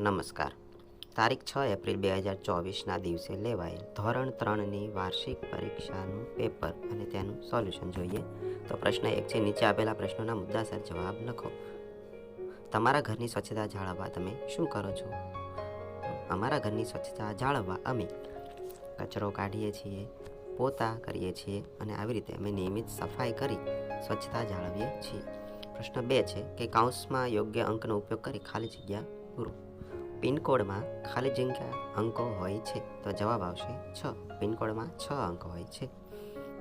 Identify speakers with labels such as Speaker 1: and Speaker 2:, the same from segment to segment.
Speaker 1: નમસ્કાર. તારીખ છ એપ્રિલ બે હજાર ચોવીસના દિવસે લેવાયેલ ધોરણ ત્રણની વાર્ષિક પરીક્ષાનું પેપર અને તેનું સોલ્યુશન જોઈએ તો પ્રશ્ન એક છે, નીચે આપેલા પ્રશ્નોના મુદ્દાસર જવાબ લખો. તમારા ઘરની સ્વચ્છતા જાળવવા તમે શું કરો છો? અમારા ઘરની સ્વચ્છતા જાળવવા અમે કચરો કાઢીએ છીએ, પોતા કરીએ છીએ અને આવી રીતે અમે નિયમિત સફાઈ કરી સ્વચ્છતા જાળવીએ છીએ. પ્રશ્ન બે છે કે કાઉન્સમાં યોગ્ય અંકનો ઉપયોગ કરી ખાલી જગ્યા પૂરો. પિનકોડમાં ખાલી જગ્યા અંકો હોય છે તો જવાબ આવશે છ. પિનકોડમાં છ અંક હોય છે.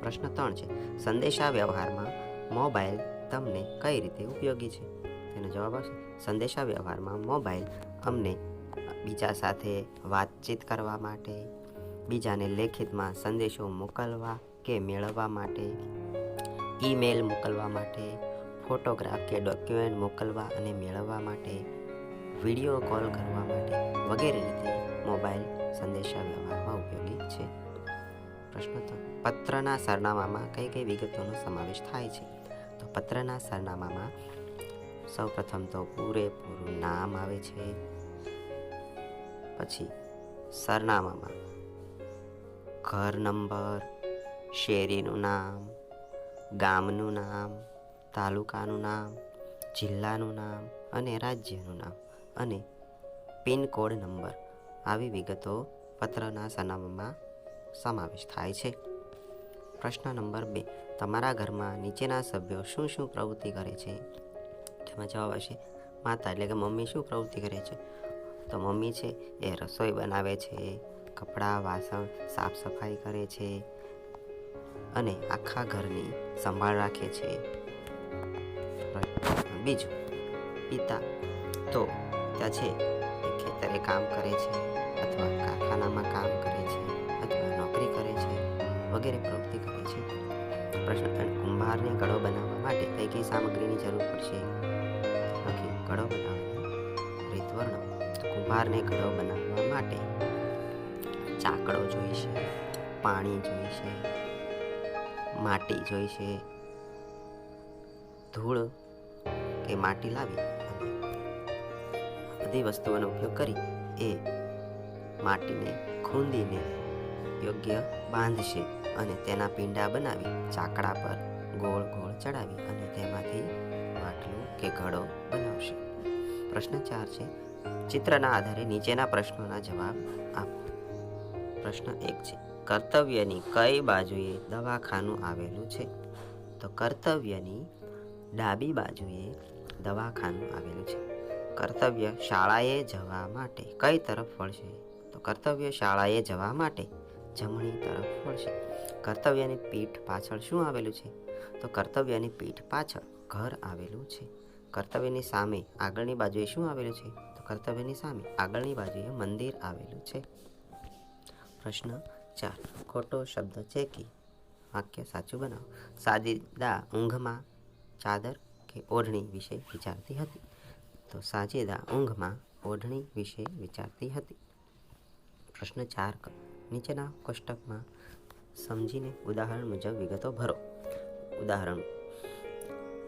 Speaker 1: પ્રશ્ન ત્રણ છે. સંદેશા વ્યવહારમાં મોબાઈલ તમને કઈ રીતે ઉપયોગી છે? તેનો જવાબ આવશે. સંદેશા વ્યવહારમાં મોબાઈલ અમને બીજા સાથે વાતચીત કરવા માટે, બીજાને લેખિતમાં સંદેશો મોકલવા કે મેળવવા માટે, ઈમેલ મોકલવા માટે, ફોટોગ્રાફ કે ડોક્યુમેન્ટ મોકલવા અને મેળવવા માટે વીડિયો કોલ કરવા માટે વગેરે રીતે મોબાઈલ સંદેશા વ્યવહારમાં ઉપયોગી છે. પ્રશ્ન તો પત્રના સરનામામાં કઈ કઈ વિગતોનો સમાવેશ થાય છે? તો પત્રના સરનામામાં સૌપ્રથમ તો પૂરેપૂરું નામ આવે છે. પછી સરનામામાં ઘર નંબર, શેરીનું નામ, ગામનું નામ, તાલુકાનું નામ, જિલ્લાનું નામ અને રાજ્યનું નામ. અને પિનકોડ નંબર આવી વિગતો પત્રના સરનામામાં સમાવેશ થાય છે. પ્રશ્ન નંબર બે. તમારા ઘરમાં નીચેના સભ્યો શું શું પ્રવૃત્તિ કરે છે? તેમાં જવાબ હશે માતા એટલે કે મમ્મી શું પ્રવૃત્તિ કરે છે? તો મમ્મી છે એ રસોઈ બનાવે છે, કપડાં, વાસણ સાફ સફાઈ કરે છે અને આખા ઘરની સંભાળ રાખે છે. બીજું, પિતા. તો ત્યાં છે, એ ખેતરે કામ કરે છે, અથવા કારખાનામાં કામ કરે છે, અથવા નોકરી કરે છે, વગેરે પ્રવૃત્તિ કરે છે. પ્રશ્ન કુંભારને ઘડો બનાવવા માટે કઈ કઈ સામગ્રીની જરૂર પડશે? ઓકે ઘડો બનાવવાની કુંભારને ઘડો બનાવવા માટે ચાકડો જોઈશે, પાણી જોઈશે, માટી જોઈશે, ધૂળ કે માટી લાવી? બધી વસ્તુઓનો ઉપયોગ કરી એ માટીને ખૂંદીને યોગ્ય બાંધશે અને તેના પીંડા બનાવી ચાકડા પર ગોળ ગોળ ચડાવી અને તેમાંથી માટલું કે ઘડો બનાવશે. પ્રશ્ન ચાર છે, ચિત્રના આધારે નીચેના પ્રશ્નોના જવાબ આપો. પ્રશ્ન એક છે, કર્તવ્યની કઈ બાજુએ દવાખાનું આવેલું છે? તો કર્તવ્યની ડાબી બાજુએ દવાખાનું આવેલું છે. કર્તવ્ય શાળાએ જવા માટે. કઈ તરફ વળશે? તો કર્તવ્ય શાળાએ જવા માટે જમણી તરફ વળશે. કર્તવ્યની પીઠ પાછળ શું આવેલું છે? તો કર્તવ્યની પીઠ પાછળ ઘર આવેલું છે. કર્તવ્યની સામે આગળની બાજુએ શું આવેલું છે? તો કર્તવ્યની સામે આગળની બાજુએ મંદિર આવેલું છે. પ્રશ્ન ચાર. ખોટો શબ્દ છે કે? વાક્ય સાચું બનાવો. સાજીદા ઊંઘમાં ચાદર કે ઓઢણી વિશે વિચારતી હતી. તો સાજેદા ઊંઘમાં ઓઢણી વિશે વિચારતી હતી. પ્રશ્ન ચાર નીચેના કોષ્ટકમાં સમજીને ઉદાહરણ મુજબ વિગતો ભરો. ઉદાહરણ,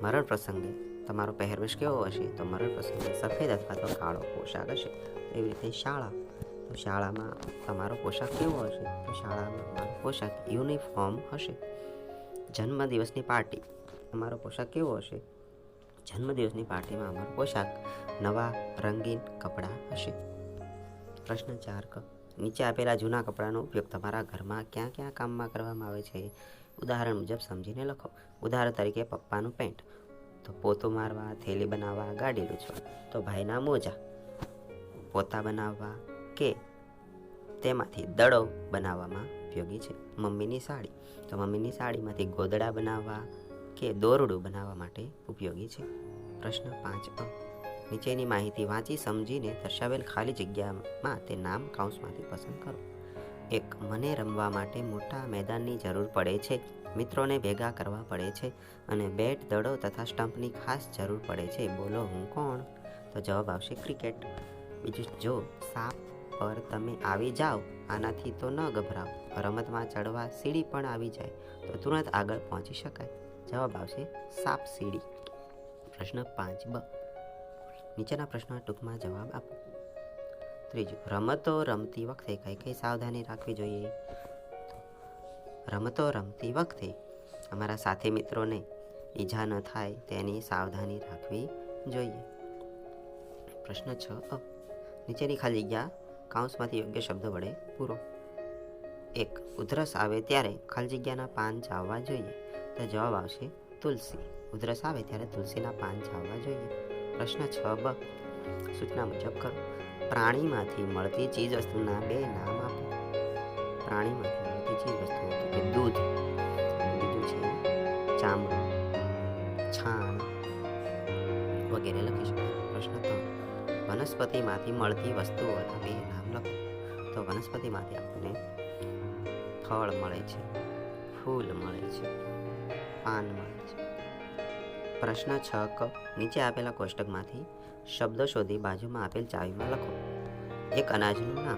Speaker 1: મરણ પ્રસંગે તમારો પહેરવેશ કેવો હશે? તો મરણ પ્રસંગે સફેદ અથવા તો કાળો પોશાક હશે. એવી રીતે શાળા, તો શાળામાં તમારો પોશાક કેવો હશે? તો શાળામાં તમારો પોશાક યુનિફોર્મ હશે. જન્મદિવસની પાર્ટી, તમારો પોશાક કેવો હશે? જન્મદિવસની પાર્ટીમાં અમારો પોશાક નવા રંગીન કપડાં હશે. પ્રશ્ન ચાર ક. નીચે આપેલા જૂના કપડાનો ઉપયોગ તમારા ઘરમાં ક્યાં ક્યાં કામમાં કરવામાં આવે છે? ઉદાહરણ મુજબ સમજીને લખો. ઉદાહરણ તરીકે પપ્પાનું પેન્ટ. તો પોતું મારવા, થેલી બનાવવા, ગાડી લૂછવા. તો ભાઈના મોજા. પોતા બનાવવા કે તેમાંથી દડો બનાવવામાં ઉપયોગી છે. મમ્મીની સાડી. તો મમ્મીની સાડીમાંથી ગોદડા બનાવવા કે દોરડું બનાવવા માટે ઉપયોગી છે? પ્રશ્ન પાંચ અ. નીચેની માહિતી વાંચી સમજીને દર્શાવેલ ખાલી જગ્યામાં તે નામ કાઉન્સમાંથી પસંદ કરો. એક, મને રમવા માટે મોટા મેદાનની જરૂર પડે છે. મિત્રોને ભેગા કરવા પડે છે અને બેટ, દડો તથા સ્ટમ્પની ખાસ જરૂર પડે છે. બોલો, હું કોણ? તો જવાબ આવશે ક્રિકેટ. બીજું, જો સાપ પર તમે આવી જાઓ, આનાથી તો ન ગભરાઓ. રમતમાં ચડવા સીડી પણ આવી જાય, તો તુરંત આગળ પહોંચી શકાય. જવાબ આવશે સાપ સીડી પ્રશ્ન પાંચ બ. નીચેના પ્રશ્નના ટૂંકમાં જવાબ આપો. ત્રીજું, રમતો રમતી વખતે કઈ કઈ સાવધાની રાખવી જોઈએ? રમતો રમતી વખતે અમારા સાથી મિત્રોને ઈજા ન થાય તેની સાવધાની રાખવી જોઈએ. પ્રશ્ન છ અ. નીચેની ખાલી જગ્યા કાઉન્સમાંથી યોગ્ય શબ્દ વડે પૂરો. એક, ઉધરસ આવે ત્યારે ખાલી જગ્યાના પાન ચાવવા જોઈએ. તો જવાબ આવશે તુલસી. ઉધરસ આવે ત્યારે તુલસીના પાન ચાવવા જોઈએ. પ્રશ્ન છ બ. સૂચના મુજબ કરો. પ્રાણીમાંથી મળતી ચીજ વસ્તુના બે નામ આપો. પ્રાણીમાંથી મળતી ચીજ વસ્તુઓ કે દૂધ. બીજું છે ચામડું, છાણ વગેરે લખી શકાય પ્રશ્ન ત્રણ. વનસ્પતિમાંથી મળતી વસ્તુઓના બે નામ લખો. તો વનસ્પતિમાંથી આપણને ફળ મળે છે, ફૂલ મળે છે. પાન છે પ્રશ્ન છ ક. નીચે આપેલા કોષ્ટકમાંથી શબ્દો શોધી બાજુમાં આપેલ ચાવીમાં લખો. એક અનાજનું નામ.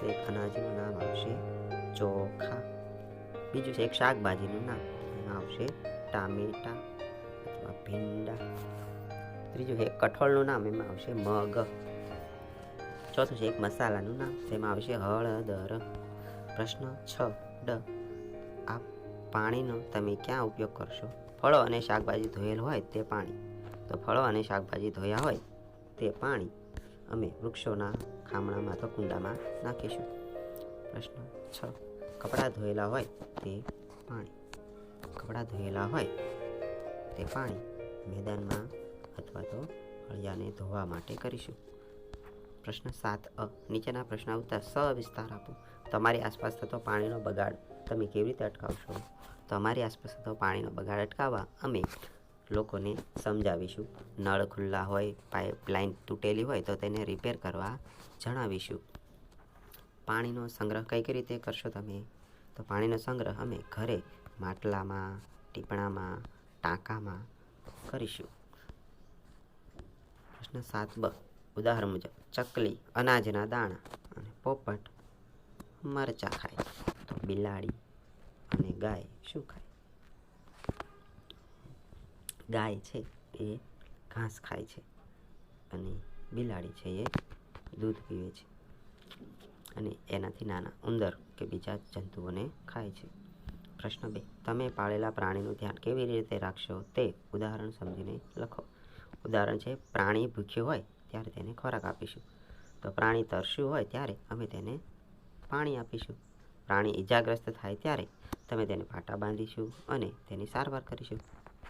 Speaker 1: તો એક અનાજનું નામ આવશે ચોખા. બીજું છે એક શાકભાજીનું નામ. એમાં આવશે ટામેટા અથવા ભીંડા. ત્રીજું છે એક કઠોળનું નામ. એમાં આવશે મગ. ચોથું છે એક મસાલાનું નામ. તેમાં આવશે હળદર. પ્રશ્ન છ ડ. આ પાણીનો તમે ક્યાં ઉપયોગ કરશો? ફળો અને શાકભાજી ધોયેલ હોય તે પાણી. તો ફળો અને શાકભાજી ધોયા હોય તે પાણી અમે વૃક્ષોના ખામણામાં તો કુંડામાં નાખીશું. પ્રશ્ન છ. કપડાં ધોયેલા હોય તે પાણી. કપડાં ધોયેલા હોય તે પાણી મેદાનમાં અથવા તો હળિયાને ધોવા માટે કરીશું. પ્રશ્ન સાત અ. નીચેના પ્રશ્ન ઉત્તર સવિસ્તાર આપો. તમારી આસપાસ થતો પાણીનો બગાડ તમે કેવી રીતે અટકાવશો? તમારી આસપાસ થતો પાણીનો બગાડ અટકાવવા અમે લોકોને સમજાવીશું. નળ ખુલ્લા હોય, પાઇપલાઇન તૂટેલી હોય તો તેને રિપેર કરવા જણાવીશું. પાણીનો સંગ્રહ કઈ કઈ રીતે કરશો તમે? તો પાણીનો સંગ્રહ અમે ઘરે માટલામાં, ટીપણામાં, ટાંકામાં કરીશું. પ્રશ્ન સાત બ. ઉદાહરણ મુજબ ચકલી, અનાજના દાણા અને પોપટ મરચા ખાય. તો બિલાડી અને ગાય શું ખાય? ગાય છે એ ઘાસ ખાય છે અને બિલાડી છે એ દૂધ પીવે છે અને એનાથી નાના ઉંદર કે બીજા જંતુઓને ખાય છે. પ્રશ્ન બે, તમે પાળેલા પ્રાણીનું ધ્યાન કેવી રીતે રાખશો તે ઉદાહરણ સમજીને લખો. ઉદાહરણ છે, પ્રાણી ભૂખ્યું હોય ત્યારે તેને ખોરાક આપીશું. તો પ્રાણી તરસ્યું હોય ત્યારે અમે તેને પાણી આપીશું. પ્રાણી ઈજાગ્રસ્ત થાય ત્યારે તમે તેને પાટા બાંધીશું અને તેની સારવાર કરીશું.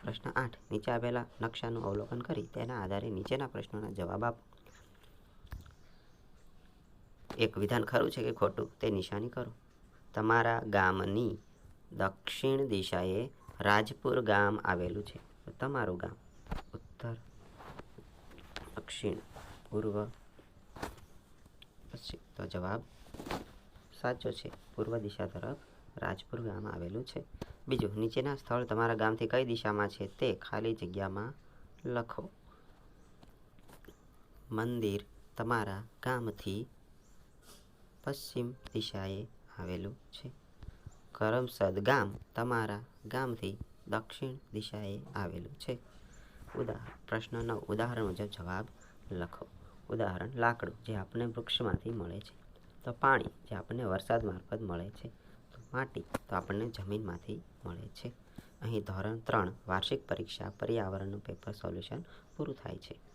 Speaker 1: પ્રશ્ન આઠ. નીચે આપેલા નકશાનું અવલોકન કરી તેના આધારે નીચેના પ્રશ્નોના જવાબ આપો. એક વિધાન ખરું છે કે ખોટું? તે નિશાની કરો. તમારા ગામની દક્ષિણ દિશાએ રાજપુર ગામ આવેલું છે. તમારું ગામ ઉત્તર, દક્ષિણ પૂર્વ પશ્ચિમ તો જવાબ સાચો છે. પૂર્વ દિશા તરફ રાજપુર ગામ આવેલું છે. બીજું, નીચેના સ્થળ તમારા ગામથી કઈ દિશામાં છે તે ખાલી જગ્યામાં લખો. મંદિર તમારા ગામથી પશ્ચિમ દિશાએ આવેલું છે. કરમસદ ગામ તમારા ગામથી દક્ષિણ દિશાએ આવેલું છે. ઉદાહરણ પ્રશ્નનો ઉદાહરણ મુજબ જવાબ લખો. ઉદાહરણ, લાકડું જે આપણને વૃક્ષમાંથી મળે છે. તો પાણી જે આપણને વરસાદ મારફત મળે છે. તો માટી તો આપણને જમીનમાંથી મળે છે. અહીં ધોરણ ત્રણ, વાર્ષિક પરીક્ષા, પર્યાવરણનું પેપર સોલ્યુશન પૂરું થાય છે.